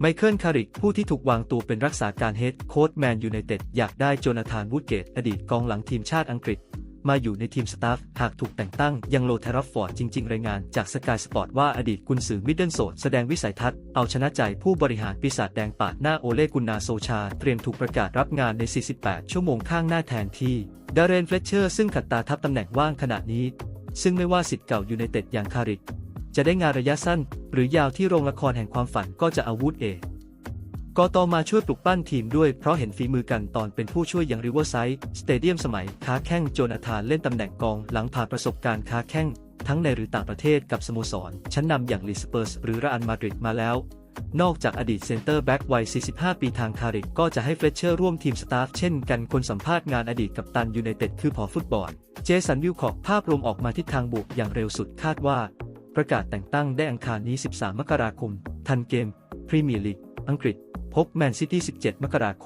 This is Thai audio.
ไมเคิลคาริกผู้ที่ถูกวางตัวเป็นรักษาการเฮดโค้ชแมนยูไนเต็ดอยากได้โจนาธานวูดเกตอดีตกองหลังทีมชาติอังกฤษ มาอยู่ในทีมสตาฟหากถูกแต่งตั้งยังโลเทรฟฟอร์ดจริง ๆ รายงานจากสกายสปอร์ตว่าอดีตกุนซือมิดเดิลโซดแสดงวิสัยทัศน์เอาชนะใจผู้บริหารปีศาจแดงปาดหน้าโอเลกุนนาโซชา เตรียมถูกประกาศรับงานใน 48 ชั่วโมงข้างหน้าแทนที่ดารเรนเฟลเชอร์ซึ่งขัดตาทับตำแหน่งว่างขณะนี้ ซึ่งไม่ว่าสิทธิ์เก่ายูไนเต็ดอย่างคาริก จะได้งานระยะสั้น หรือยาวที่โรงละครแห่งความฝันก็จะอาวุธเอกกตมาช่วยปลุกปั้นทีมด้วยเพราะเห็นฝีมือกันตอนเป็นผู้ช่วยอย่างริเวอร์ไซด์สเตเดียมสมัยค้าแข้งโจนาธานเล่นตำแหน่งกองหลังผ่านประสบการณ์ค้าแข้งทั้งในหรือต่างประเทศกับสโมสร ชั้นนำอย่างลิสเปอร์สหรือรอันมาดริดมาแล้ว นอกจากอดีตเซนเตอร์แบ็กวัย 45 ปีทางคาริกก็จะให้เฟลเชอร์ร่วมทีมสตาฟเช่นกันคนสัมภาษณ์งานอดีตกับตันยูไนเต็ดคือพอฟุตบอล เจสันวิลคอกภาพรวมออกมาทิศทางบวกอย่างเร็วสุดคาดว่า ประกาศแต่งตั้งได้อังคารนี้ 13 มกราคม ทันเกม พรีเมียร์ลีก อังกฤษ พบแมนซิตี้ 17 มกราคม